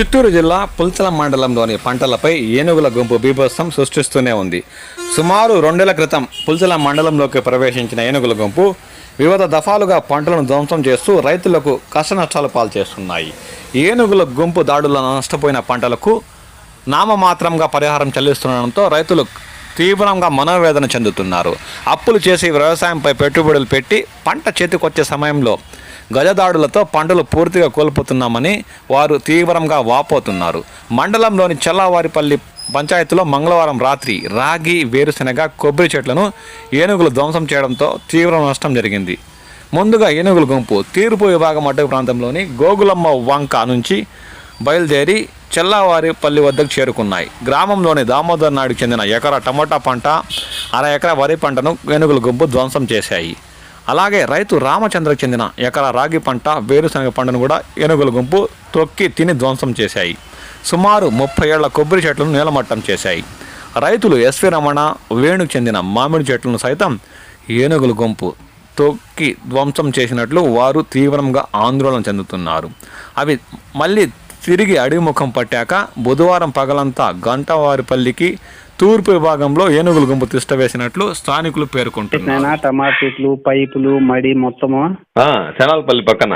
చిత్తూరు జిల్లా పుల్చల మండలంలోని పంటలపై ఏనుగుల గుంపు బీభత్సం సృష్టిస్తూనే ఉంది. సుమారు రెండేళ్ళ క్రితం పుల్చల మండలంలోకి ప్రవేశించిన ఏనుగుల గుంపు వివిధ దఫాలుగా పంటలను ధ్వంసం చేస్తూ రైతులకు కష్టనష్టాలు పాల్చేస్తున్నాయి ఏనుగుల గుంపు దాడులను నష్టపోయిన పంటలకు నామమాత్రంగా పరిహారం చెల్లిస్తుండడంతో రైతులు తీవ్రంగా మనోవేదన చెందుతున్నారు. అప్పులు చేసి వ్యవసాయంపై పెట్టుబడులు పెట్టి పంట చేతికొచ్చే సమయంలో గజదాడులతో పంటలు పూర్తిగా కోల్పోతున్నామని వారు తీవ్రంగా వాపోతున్నారు. మండలంలోని చల్లవారిపల్లి పంచాయతీలో మంగళవారం రాత్రి రాగి వేరుశెనగ కొబ్బరి చెట్లను ఏనుగులు ధ్వంసం చేయడంతో తీవ్ర నష్టం జరిగింది. ముందుగా ఏనుగుల గుంపు తీర్పు విభాగం అడ్డు ప్రాంతంలోని గోగులమ్మ వంక నుంచి బయలుదేరి చెల్లవారిపల్లి వద్దకు చేరుకున్నాయి. గ్రామంలోని దామోదర్ నాయుడు చెందిన ఎకరా టమోటా పంట అర ఎకరా వరి పంటను ఏనుగుల గుంపు ధ్వంసం చేశాయి. అలాగే రైతు రామచంద్రకు చెందిన ఎకరా రాగి పంట వేరుశనగ పంటను కూడా ఏనుగుల గుంపు తొక్కి తిని ధ్వంసం చేశాయి. సుమారు ముప్పై ఏళ్ళ కొబ్బరి చెట్లను నీలమట్టం చేశాయి. రైతులు ఎస్వి రమణ వేణుకు చెందిన మామిడి చెట్లను సైతం ఏనుగుల గుంపు తొక్కి ధ్వంసం చేసినట్లు వారు తీవ్రంగా ఆందోళన చెందుతున్నారు. అవి మళ్ళీ తిరిగి అడిముఖం పట్టాక బుధవారం పగలంతా గంటవారిపల్లికి తూర్పు విభాగంలో ఏనుగుల గుంపు తిష్టవేసినట్లు స్థానికులు పేర్కొంటున్నారు. నాయనా టమాటా చెట్లు పైపులు మడి మొత్తము? ఆ, శనాలపల్లి పక్కన.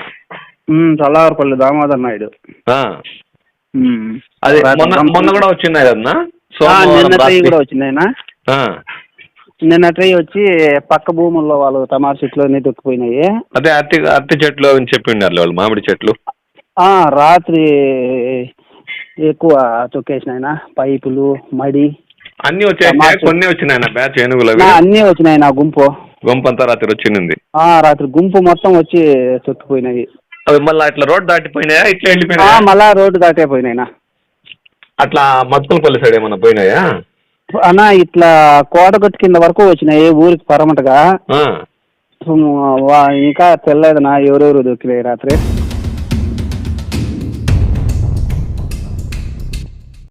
ఉమ్, చల్లారపల్లి దామోదర్ నాయుడు. అది మొన్న కూడా వచ్చినాయి కదన్నా నిన్న ట్రై. కూడా వచ్చింది నిన్న ట్రై వచ్చి పక్క భూముల్లో వాళ్ళు టమాటా చెట్లు అన్ని దొక్కిపోయినాయి. అదే అరటి అరటి చెట్లు అని చెప్పి ఉన్నారు వాళ్ళు మామిడి చెట్లు. రాత్రి ఎక్కువ తొక్కేసిన ఆయన పైపులు మడి అన్ని వచ్చాయి కొన్ని వచ్చినాయి బ్యాచ్ ఏనుగులు అన్నీ వచ్చినాయి నా గుంపు గొంపంతా రాత్రి వచ్చింది. ఆ, రాత్రి గుంపు మొత్తం వచ్చి తొక్కిపోయినాయి. అవి మళ్ళీ అట్లా రోడ్ దాటిపోయినాయా ఇట్లా ఆ, వెళ్ళిపోయినాయా మళ్ళా రోడ్డు దాటే పోయినాయినా అట్లా మత్తులపల్లి సైడ్ ఏమన్నా పోయినాయా? అన్న ఇట్లా కోటగట్టు కింద వరకు వచ్చినాయి ఊరికి పరమటగా. ఇంకా తెల్లదనా ఎవరెవరు దొక్కినాయి రాత్రి?